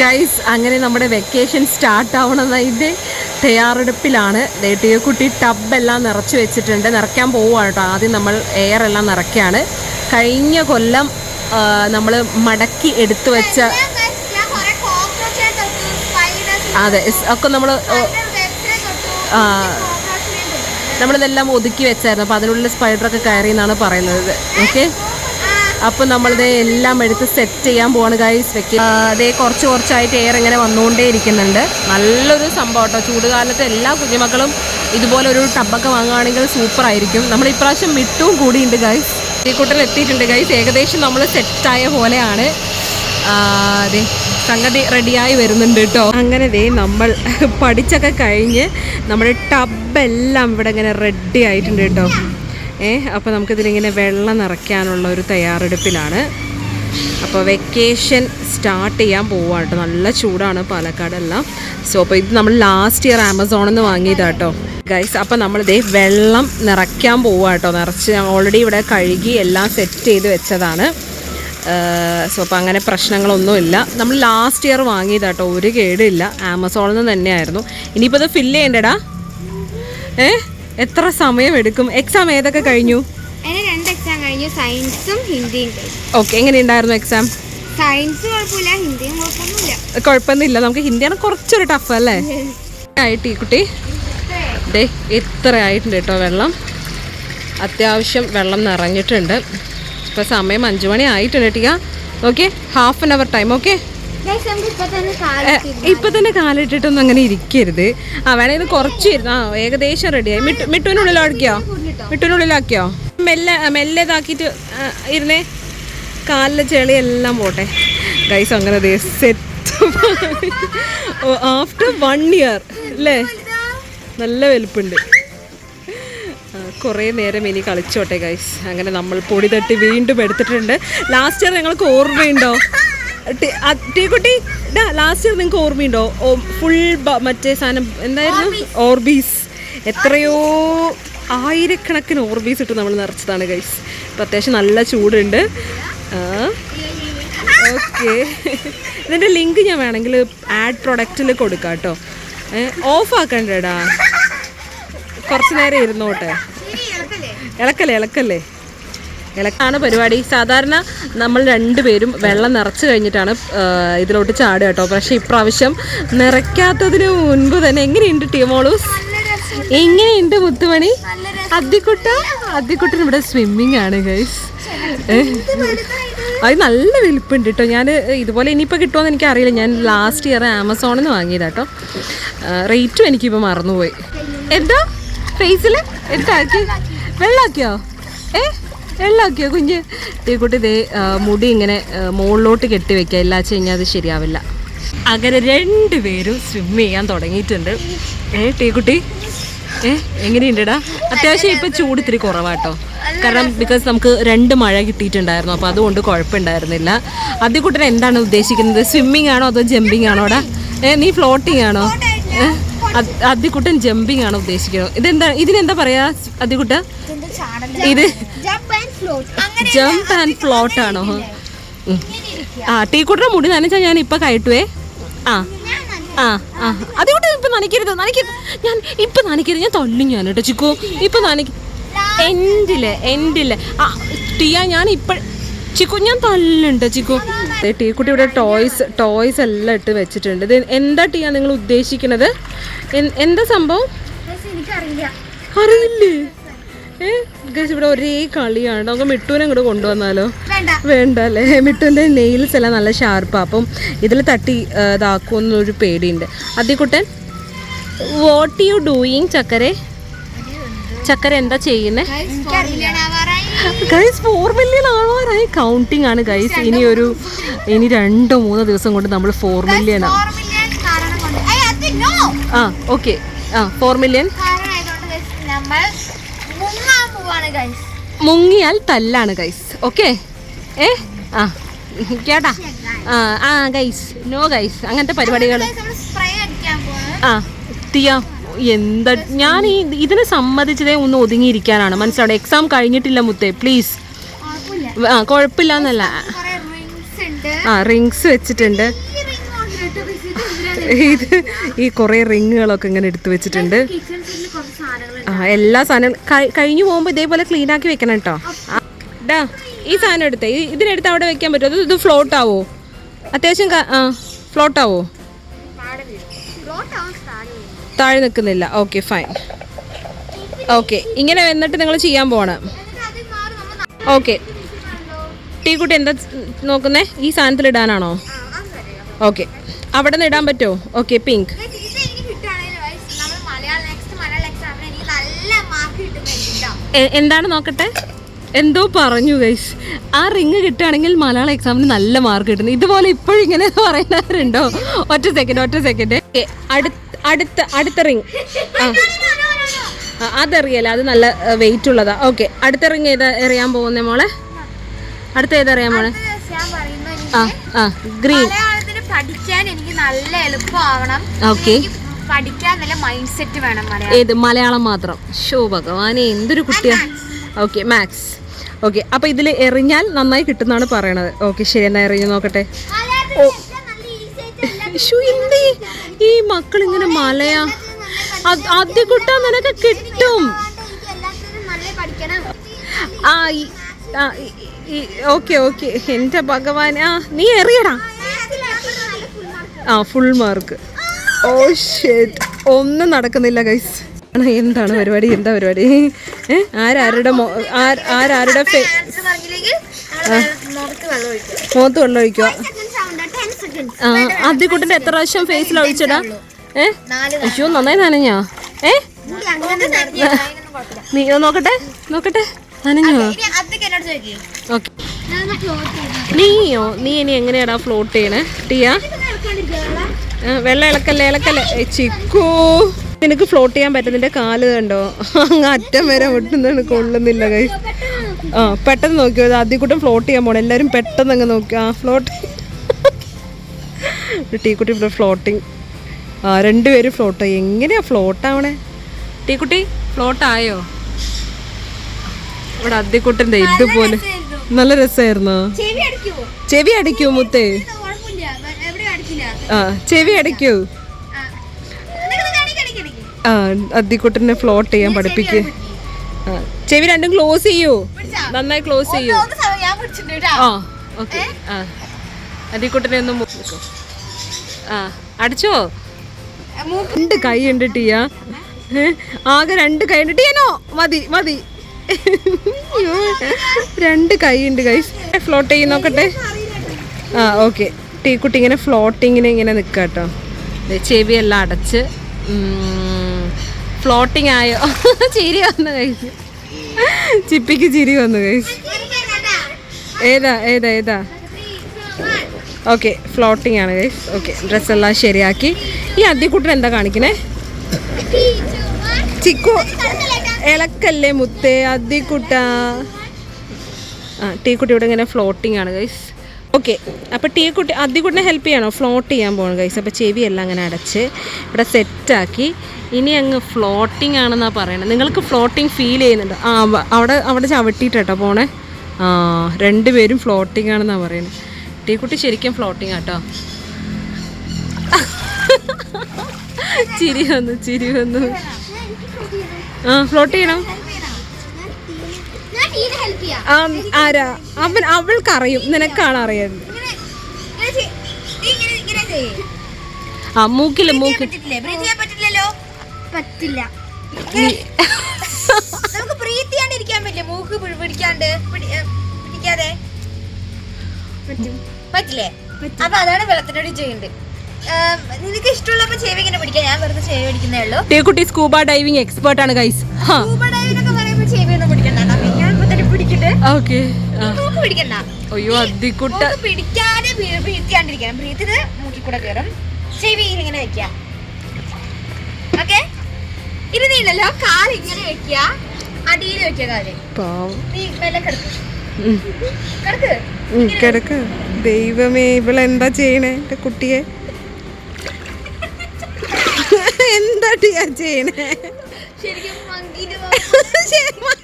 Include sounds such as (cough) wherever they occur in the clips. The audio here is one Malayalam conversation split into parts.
ഗൈസ് അങ്ങനെ നമ്മുടെ വെക്കേഷൻ സ്റ്റാർട്ട് ആവണമെന്നതിന്റെ തയ്യാറെടുപ്പിലാണ്. കുട്ടി ടബെല്ലാം നിറച്ച് വെച്ചിട്ടുണ്ട്. നിറയ്ക്കാൻ പോവുകയാണ് കേട്ടോ. ആദ്യം നമ്മൾ എയർ എല്ലാം നിറയ്ക്കുകയാണ്. കഴിഞ്ഞ കൊല്ലം നമ്മൾ മടക്കി എടുത്തു വെച്ച അതെ ഒക്കെ നമ്മൾ നമ്മളിതെല്ലാം ഒതുക്കി വെച്ചായിരുന്നു. അപ്പോൾ അതിനുള്ളിൽ സ്പൈഡറൊക്കെ കയറി എന്നാണ് പറയുന്നത്. ഓക്കെ അപ്പോൾ നമ്മളിത് എല്ലാം എടുത്ത് സെറ്റ് ചെയ്യാൻ പോവാണ് ഗൈസ് വെക്കുക അതേ കുറച്ച് കുറച്ചായിട്ട് എയർ ഇങ്ങനെ വന്നുകൊണ്ടേ ഇരിക്കുന്നുണ്ട്. നല്ലൊരു സംഭവം കേട്ടോ ചൂടുകാലത്ത് എല്ലാ കുഞ്ഞുമക്കളും ഇതുപോലെ ഒരു ടബൊക്കെ വാങ്ങുകയാണെങ്കിൽ സൂപ്പർ ആയിരിക്കും. നമ്മൾ ഇപ്രാവശ്യം മിട്ടും കൂടിയുണ്ട് ഗൈസ് ഈ കൂട്ടർ എത്തിയിട്ടുണ്ട് ഗൈസ് ഏകദേശം നമ്മൾ സെറ്റായ പോലെയാണ്. അതെ സംഗതി റെഡിയായി വരുന്നുണ്ട് കേട്ടോ അങ്ങനെ ദേ നമ്മൾ പഠിച്ചൊക്കെ കഴിഞ്ഞ് നമ്മുടെ ടബെല്ലാം ഇവിടെ ഇങ്ങനെ റെഡി ആയിട്ടുണ്ട് കേട്ടോ ഏ അപ്പോൾ നമുക്കിതിലിങ്ങനെ വെള്ളം നിറയ്ക്കാനുള്ള ഒരു തയ്യാറെടുപ്പിലാണ്. അപ്പോൾ വെക്കേഷൻ സ്റ്റാർട്ട് ചെയ്യാൻ പോവാട്ടോ. നല്ല ചൂടാണ് പാലക്കാടെല്ലാം. സോ അപ്പോൾ ഇത് നമ്മൾ ലാസ്റ്റ് ഇയർ ആമസോണിൽ നിന്ന് വാങ്ങിയതാട്ടോ. ഗൈസ് അപ്പോൾ നമ്മളിതേ വെള്ളം നിറയ്ക്കാൻ പോവുക കേട്ടോ നിറച്ച് ഓൾറെഡി ഇവിടെ കഴുകി എല്ലാം സെറ്റ് ചെയ്ത് വെച്ചതാണ്. സോ അപ്പോൾ അങ്ങനെ പ്രശ്നങ്ങളൊന്നുമില്ല. നമ്മൾ ലാസ്റ്റ് ഇയർ വാങ്ങിയതാട്ടോ. ഒരു കേടില്ല ആമസോണിൽ നിന്ന് തന്നെയായിരുന്നു. ഇനിയിപ്പോൾ ഇത് ഫില്ല് ചെയ്യണ്ടടാ? ഏ? എത്ര സമയം എടുക്കും? എക്സാം ഏതൊക്കെ കഴിഞ്ഞു? എന്നെ രണ്ട് എക്സാം കഴിഞ്ഞു. സയൻസും ഹിന്ദിയും കഴിഞ്ഞു. ഓക്കെ എങ്ങനെയുണ്ടായിരുന്നു എക്സാം സയൻസ് കുഴപ്പമില്ല ഹിന്ദിയും കുഴപ്പമൊന്നുമില്ല. കുഴപ്പമൊന്നുമില്ല. നമുക്ക് ഹിന്ദിയാണ് കുറച്ചൊരു ടഫ് അല്ലേ? (laughs) ആയിട്ട് ഈ കുട്ടി. ഡേ ഇത്ര ആയിട്ടുണ്ട് കേട്ടോ വെള്ളം. അത്യാവശ്യം വെള്ളം നിറഞ്ഞിട്ടുണ്ട്. ഇപ്പോൾ സമയം അഞ്ച് മണി ആയിട്ടുണ്ട് ടീക്ക okay half an hour time okay ഇപ്പൊ തന്നെ കാലിട്ടിട്ടൊന്നും അങ്ങനെ ഇരിക്കരുത്. ആ വേണേ ഇത് കുറച്ച് ഇരുന്ന് ആ ഏകദേശം റെഡിയായി മിട്ടു മിട്ടുവിനുള്ളിലാക്കിയോ മിട്ടുവിനുള്ളിലാക്കിയോ? മെല്ലെ ആക്കിയോ മെല്ലെ ഇതാക്കിയിട്ട് ആ, ഇരുന്നേ. കാലിലെ ചെളി എല്ലാം പോട്ടെ. ഗൈസ് അങ്ങനെ സെറ്റ് ആഫ്റ്റർ വൺ ഇയർ അല്ലേ? നല്ല വലുപ്പുണ്ട്. കുറേ നേരം ഇനി കളിച്ചോട്ടെ ഗൈസ് അങ്ങനെ നമ്മൾ പൊടി തട്ടി വീണ്ടും എടുത്തിട്ടുണ്ട്. ലാസ്റ്റ് ഇയർ ഞങ്ങൾക്ക് ഓർമ്മയുണ്ടോ? ടീക്കുട്ടി ഡാ ലാസ്റ്റ് നിങ്ങൾക്ക് ഓർമ്മയുണ്ടോ? ഫുൾ മറ്റേ സാധനം എന്തായിരുന്നു? ഓർബീസ്. എത്രയോ ആയിരക്കണക്കിന് ഓർബീസ് ഇട്ട് നമ്മൾ നിറച്ചതാണ് ഗൈസ് ഇപ്പം അത്യാവശ്യം നല്ല ചൂടുണ്ട്. ഓക്കെ ഇതിന്റെ ലിങ്ക് ഞാൻ വേണമെങ്കിൽ ആഡ് പ്രൊഡക്റ്റിൽ കൊടുക്കാം കേട്ടോ. ഓഫ് ആക്കണ്ടേടാ. കുറച്ച് നേരം ഇരുന്നോട്ടെ. ഇളക്കല്ലേ ഇളക്കല്ലേ? ഇളക്കാണ് പരിപാടി. സാധാരണ നമ്മൾ രണ്ടുപേരും വെള്ളം നിറച്ച് കഴിഞ്ഞിട്ടാണ് ഇതിലോട്ട് ചാടുക കേട്ടോ. പക്ഷെ ഇപ്രാവശ്യം നിറയ്ക്കാത്തതിന് മുൻപ് തന്നെ എങ്ങനെയുണ്ട് ടീമോളൂസ് എങ്ങനെയുണ്ട് മുത്തുമണി? അദ്ദിക്കുട്ട? അദ്ദിക്കുട്ടൻ ഇവിടെ സ്വിമ്മിങ് ആണ് ഗൈസ് അത് നല്ല വലിപ്പുണ്ട് കേട്ടോ. ഞാൻ ഇതുപോലെ ഇനിയിപ്പോൾ കിട്ടുമോ എന്ന് എനിക്കറിയില്ല. ഞാൻ ലാസ്റ്റ് ഇയർ ആമസോണിൽ നിന്ന് വാങ്ങിയതാ കേട്ടോ. റേറ്റും എനിക്കിപ്പോൾ മറന്നുപോയി. എന്താ? ഫേസിൽ എന്താക്കി? വെള്ളാക്കിയോ? ഏ? വെള്ളാക്കിയോ കുഞ്ഞ്? തീക്കുട്ടി ദേ മുടി ഇങ്ങനെ മുകളിലോട്ട് കെട്ടി വെക്കുക. എല്ലാ കഴിഞ്ഞാൽ അത് ശരിയാവില്ല. അങ്ങനെ രണ്ടുപേരും സ്വിം ചെയ്യാൻ തുടങ്ങിയിട്ടുണ്ട്. ഏ ടീക്കുട്ടി? ഏ എങ്ങനെയുണ്ടടാ? അത്യാവശ്യം ഇപ്പം ചൂട് ഇത്തിരി കുറവാട്ടോ. കാരണം ബിക്കോസ് നമുക്ക് രണ്ട് മഴ കിട്ടിയിട്ടുണ്ടായിരുന്നു. അപ്പോൾ അതുകൊണ്ട് കുഴപ്പമുണ്ടായിരുന്നില്ല. അതിക്കുട്ടൻ എന്താണ് ഉദ്ദേശിക്കുന്നത്? സ്വിമ്മിങ് ആണോ അതോ ജമ്പിങ് ആണോടാ ഏ നീ ഫ്ലോട്ടിങ് ആണോ? അതിക്കുട്ടൻ ജമ്പിങ് ആണോ ഉദ്ദേശിക്കുന്നത്? ഇതെന്താ ഇതിനെന്താ പറയാ അതിക്കുട്ട ഇത് ജംപ് ആൻഡ് ഫ്ലോട്ട് ആണോ. ആ ടീക്കുട്ടറെ മുടി നനച്ചാൽ ഞാൻ ഇപ്പൊ കയറ്റുവേ. ആ. ആ ആ. അതുകൊണ്ട് ഇപ്പൊ നനയ്ക്കരുത് നനയ്ക്കരുത്. ഞാൻ ഇപ്പൊ നനയ്ക്കരുത്. ഞാൻ തൊല്ലും ഞാൻ കേട്ടോ ചിക്കു. ഇപ്പൊ നനയ്ക്ക. എൻഡിൽ എൻഡിൽ. ആ ടീയ ഞാൻ ഇപ്പൊ ചിക്കു ഞാൻ തല്ലുണ്ട് ചിക്കു. ടീക്കുട്ടി ഇവിടെ ടോയ്സ് ടോയ്സ് എല്ലാം ഇട്ട് വെച്ചിട്ടുണ്ട്. ഇത് എന്താ ടിയ നിങ്ങൾ ഉദ്ദേശിക്കുന്നത് എന്താ സംഭവം? അറിയില്ലേ? ഏ ഗൈസ് ഇവിടെ ഒരേ കളിയാണ്. നമുക്ക് മിട്ടുവിനെ ഇങ്ങോട്ട് കൊണ്ടുവന്നാലോ? വേണ്ട. അല്ലേ? മിട്ടുവിന്റെ നെയിൽസ് എല്ലാം നല്ല ഷാർപ്പാണ് അപ്പം ഇതിൽ തട്ടി ഇതാക്കുമെന്നൊരു പേടിയുണ്ട്. അതിക്കുട്ടൻ വാട്ട് യു ഡൂയിങ് ചക്കരെ? ചക്കര എന്താ ചെയ്യുന്നത് ഗൈസ് ഫോർ മില്യൺ ആവാറായി. കൗണ്ടിങ് ആണ് ഗൈസ് ഇനി ഒരു ഇനി രണ്ടോ മൂന്നോ ദിവസം കൊണ്ട് നമ്മൾ ഫോർ മില്യൺ ആ ഓക്കെ ആ ഫോർ മില്യൺ നമ്മൾ മുങ്ങിയാൽ തല്ലാണ് ഗൈസ് ഓക്കെ ഏ? ആ. കേട്ടാ? ആ ആ ഗൈസ് നോ ഗൈസ് അങ്ങനത്തെ പരിപാടികൾ ആ തിയ എന്താ ഞാൻ ഈ ഇതിനെ സമ്മതിച്ചതേ ഒന്ന് ഒതുങ്ങിയിരിക്കാനാണ്. മനസ്സിലാവും എക്സാം കഴിഞ്ഞിട്ടില്ല മുത്തേ. പ്ലീസ് ആ കുഴപ്പമില്ല എന്നല്ല. ആ റിങ്സ് വെച്ചിട്ടുണ്ട്. ഇത് ഈ കുറേ റിങ്ങുകളൊക്കെ ഇങ്ങനെ എടുത്തു വെച്ചിട്ടുണ്ട്. ആ എല്ലാ സാധനങ്ങളും കഴി- കഴിഞ്ഞു പോകുമ്പോൾ ഇതേപോലെ ക്ലീൻ ആക്കി വെക്കണം കേട്ടോ ഡാ ഈ സാധനം എടുത്തേ. ഇതിനെടുത്ത് അവിടെ വെക്കാൻ പറ്റുമോ? അത് ഇത് ഫ്ലോട്ട് ആവോ? അത്യാവശ്യം ആ ഫ്ലോട്ട് ആവോ? താഴെ നിൽക്കുന്നില്ല. ഓക്കെ ഫൈൻ ഓക്കെ ഇങ്ങനെ വന്നിട്ട് നിങ്ങൾ ചെയ്യാൻ അത് ഓക്കെ ടീ കുട്ടി എന്താ നോക്കുന്നേ? ഈ സാധനത്തിൽ ഇടാനാണോ? ഓക്കെ അവിടെ നിന്ന് ഇടാൻ പറ്റുമോ? ഓക്കെ പിങ്ക് എന്താണ് നോക്കട്ടെ? എന്തോ പറഞ്ഞു ഗൈസ് ആ റിങ് കിട്ടുകയാണെങ്കിൽ മലയാളം എക്സാമിന് നല്ല മാർക്ക് കിട്ടുന്നു. ഇതുപോലെ ഇപ്പോഴും ഇങ്ങനെ (laughs) പറയുന്നവരുണ്ടോ? ഒറ്റ സെക്കൻഡ് ഒറ്റ സെക്കൻഡ് അടുത്ത അടുത്ത റിങ് ആ. അതറിയല്ല. അത് നല്ല വെയിറ്റ് ഉള്ളതാ. ഓക്കെ അടുത്ത റിങ് ഏതാ എറിയാൻ പോകുന്നേ മോളെ? അടുത്ത ഏതാ അറിയാൻ മോളെ ആ ആ. ഗ്രീൻ പഠിക്കാൻ എനിക്ക് നല്ല എളുപ്പമാവണം. ഓക്കെ പഠിക്കാൻ നല്ല മൈൻഡ് സെറ്റ് വേണം ഏത്? മലയാളം മാത്രം. ഷോ ഭഗവാനെ എന്തൊരു കുട്ടിയാ. ഓക്കെ മാത്സ് ഓക്കെ അപ്പൊ ഇതിൽ എറിഞ്ഞാൽ നന്നായി കിട്ടുന്നാണ് പറയണത്. ഓക്കെ ശരി എന്നാ എറിഞ്ഞു നോക്കട്ടെ. എന്തേ? ഈ മക്കൾ ഇങ്ങനെ മലയാ ആദ്യ കുട്ടാ നിനക്ക് കിട്ടും. ആ ഓക്കെ ഓക്കെ എന്റെ ഭഗവാൻ ആ നീ എറിയടാ. ആ ഫുൾ മാർക്ക് ഓ ഷിറ്റ് ഒന്നും നടക്കുന്നില്ല ഗൈസ് എന്താണ് പരിപാടി? എന്താ പരിപാടി? ആരാരുടെ ആരാരുടെ മുഖത്ത് വെള്ളം ഒഴിക്കുക. ആ ആദ്യക്കുട്ടിന്റെ എത്ര പ്രാവശ്യം ഫേസിൽ ഒഴിച്ചടാ? ഏ? അയ്യോ നന്നായി നനഞ്ഞാ? ഏ? നീ നോക്കട്ടെ? നോക്കട്ടെ? നനഞ്ഞോ? ഓക്കെ. നീയോ? നീ ഇനി എങ്ങനെയാടാ ഫ്ലോട്ട് ചെയ്യണേ? ടീയാ? വെള്ളം ഇളക്കല്ലേ ഇളക്കല്ലേ? ചിക്കു. നിനക്ക് ഫ്ലോട്ട് ചെയ്യാൻ പറ്റും നിന്റെ കാൽ കണ്ടോ? അങ്ങ് അറ്റം വരെ ഒട്ടുന്നതാണ് കൊള്ളുന്നില്ല കൈ ആ പെട്ടെന്ന് നോക്കിയോ? ആദ്യ കൂട്ടം ഫ്ലോട്ട് ചെയ്യാൻ പോണം. എല്ലാവരും പെട്ടെന്ന് അങ്ങ് നോക്കി. ആ ഫ്ലോട്ട് ടീക്കുട്ടി ഇവിടെ ഫ്ലോട്ടിങ് ആ രണ്ടുപേരും ഫ്ലോട്ട് ആയി എങ്ങനെയാ ഫ്ലോട്ട് ആവണേ? ടീക്കുട്ടി ഫ്ലോട്ട് ആയോ? ഇവിടെ അദ്യക്കുട്ടന്റെ ഇതുപോലെ. നല്ല രസമായിരുന്നോ? ചെവി അടിക്കൂ മുത്തേ? ആ ചെവി അടയ്ക്കൂ. ആ. അദ്ദിക്കുട്ടനെ ഫ്ലോട്ട് ചെയ്യാൻ പഠിപ്പിക്ക്. ചെവി രണ്ടും ക്ലോസ് ചെയ്യൂ. നന്നായി ക്ലോസ് ചെയ്യൂ. അതിക്കുട്ടനെ. ആ ഓക്കെ ആ. അദ്ദിക്കുട്ടനെ ഒന്ന് ആ അടിച്ചോ? രണ്ട് കൈ ഉണ്ട് ടീയ. ആകെ രണ്ട് കൈ ഉണ്ട്. ടീയനോ? മതി മതി. രണ്ട് കൈ ഉണ്ട് കൈ ഫ്ലോട്ട് ചെയ്ത് നോക്കട്ടെ. ആ ഓക്കെ ടീക്കുട്ടി ഇങ്ങനെ ഫ്ലോട്ടിങ്ങിന് ഇങ്ങനെ നിൽക്കുക കേട്ടോ ചെവി എല്ലാം അടച്ച് ഫ്ലോട്ടിങ് ആയോ? (laughs) ചിരി വന്നു കഴിച്ചു. ചിപ്പിക്ക് ചിരി വന്നു കഴിച്ചു. ഏതാ ഏതാ ഏതാ? ഓക്കെ ഫ്ലോട്ടിംഗ് ആണ് ഗൈസ് ഓക്കെ ഡ്രസ്സെല്ലാം ശരിയാക്കി. ഈ അദ്യക്കുട്ടൻ എന്താ കാണിക്കണേ? ചിക്കു ഇളക്കല്ലേ മുത്തേ അദ്യക്കുട്ട ആ ടീക്കുട്ടി ഇവിടെ ഇങ്ങനെ ഫ്ലോട്ടിംഗ് ആണ് ഗൈസ് ഓക്കെ. അപ്പോൾ അതി കുട്ടിനെ ഹെൽപ്പ് ചെയ്യണോ? ഫ്ലോട്ട് ചെയ്യാൻ പോകണം ഗൈസ് അപ്പോൾ ചെവി എല്ലാം അങ്ങനെ അടച്ച് ഇവിടെ സെറ്റാക്കി ഇനി അങ്ങ് ഫ്ലോട്ടിംഗ് ആണെന്നാണ് പറയണത് നിങ്ങൾക്ക് ഫ്ലോട്ടിംഗ് ഫീൽ ചെയ്യുന്നുണ്ട്. ആ അവിടെ അവിടെ ചവിട്ടിയിട്ടോ പോണേ. ആ രണ്ടുപേരും ഫ്ലോട്ടിംഗ് ആണെന്നാണ് പറയുന്നത് ടീക്കുട്ടി ശരിക്കും ഫ്ലോട്ടിംഗ് ആട്ടോ. (laughs) ചിരി വന്നു ചിരി വന്നു. ആ ഫ്ലോട്ട് ചെയ്യണം. ആരാ? അവൻ അവൾക്കറിയും. നിനക്കാണ് അറിയുന്നത്. ആ മൂക്കിൽ മൂക്കിൽ പറ്റില്ലേ. നമുക്ക് ബ്രീത്ത് ചെയ്യാണ്ടിരിക്കാൻ പറ്റില്ല? മൂക്ക് പിടിക്കാണ്ട് പിടിക്കാതെ. പറ്റില്ലേ? അപ്പൊ അതാണ് വെള്ളത്തിനോട് ചെയ്യുന്നത് നിനക്ക് ഇഷ്ടമുള്ളപ്പോ ചെവി ഇങ്ങനെ പിടിക്കാം. ഞാൻ വെറുതെ ചെവി പിടിക്കുന്നേ ഉള്ളൂ. സ്കൂബ ഡൈവിംഗ് എക്സ്പേർട്ട് ആണ് ഗൈസ് സ്കൂബ ഡൈവിനൊക്കെ പറയുമ്പോ ചെവി ഒന്നും ഓക്കെ. മൂക്ക് പിടിക്കണ്ട. അയ്യോ പിടിക്കാതെ കയറും ചെവിയിൽ ഇങ്ങനെ ഓക്കെ? ഇരുന്നില്ലല്ലോ കാൽ ഇങ്ങനെ വെക്കുക അടിയിൽ വെക്കുക കാൽ. നീ മെല്ലെ കിടക്ക്. കിടക്ക്. ദൈവമേ ഇവളെന്താ ചെയ്യണേ? എന്റെ കുട്ടിയെ. (laughs) എന്താ ചെയ്യണേ? ശരിക്കും (laughs)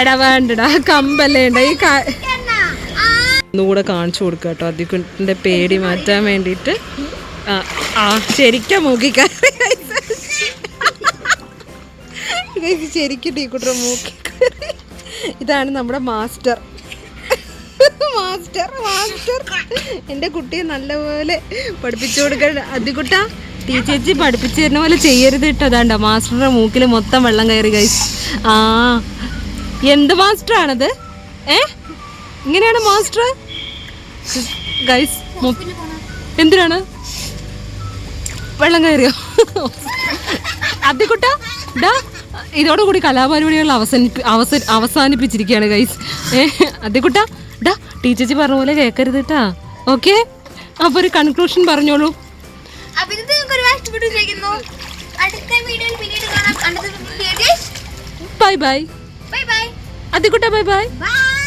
എടാ വേണ്ടടാ. കമ്പല്ലേ ഉണ്ട് ഈ ഒന്നുകൂടെ കാണിച്ചു കൊടുക്കുക കേട്ടോ. അതിക്കുട്ടിന്റെ പേടി മാറ്റാൻ വേണ്ടിയിട്ട്. ആ ശരിക്കും മൂക്കി കയറി. Guys, ശരിക്കും ടീക്കുട്ടർ മൂക്കി ഇതാണ് നമ്മുടെ മാസ്റ്റർ. Master master. എന്റെ കുട്ടിയെ നല്ലപോലെ പഠിപ്പിച്ചു കൊടുക്കാൻ. അതികുട്ട ടീച്ചേച്ചി പഠിപ്പിച്ചു തരുന്ന പോലെ ചെയ്യരുത് കേട്ടോ. അതാണ്ട മാസ്റ്ററുടെ മൂക്കിൽ മൊത്തം വെള്ളം കയറി ഗൈസ് ആ എന്ത് മാസ്റ്ററാണത്? ഏ? ഇങ്ങനെയാണ് മാസ്റ്റർ ഗൈസ് എന്തിനാണ്? വെള്ളം കയറിയോ? അതിക്കുട്ട ഡാ ഇതോടുകൂടി കലാപരിപാടികൾ അവസ അവസാനിപ്പിച്ചിരിക്കുകയാണ് ഗൈസ് ഏ അതിക്കുട്ട ഡാ ടീച്ചേച്ചി പറഞ്ഞ പോലെ കേൾക്കരുത് കേട്ടാ ഓക്കെ? അപ്പൊ ഒരു കൺക്ലൂഷൻ പറഞ്ഞോളൂ. അപ്പൊ ഇത് നിങ്ങൾക്ക് ഒരുപാട് ഇഷ്ടപ്പെട്ടു വിചാരിക്കുന്നു അടുത്ത വീഡിയോയിൽ പിന്നീട് കാണാം. അടുത്ത ബൈ ബൈ ബൈ ബൈ അതിക്കുട്ട ബൈ ബൈ ബൈ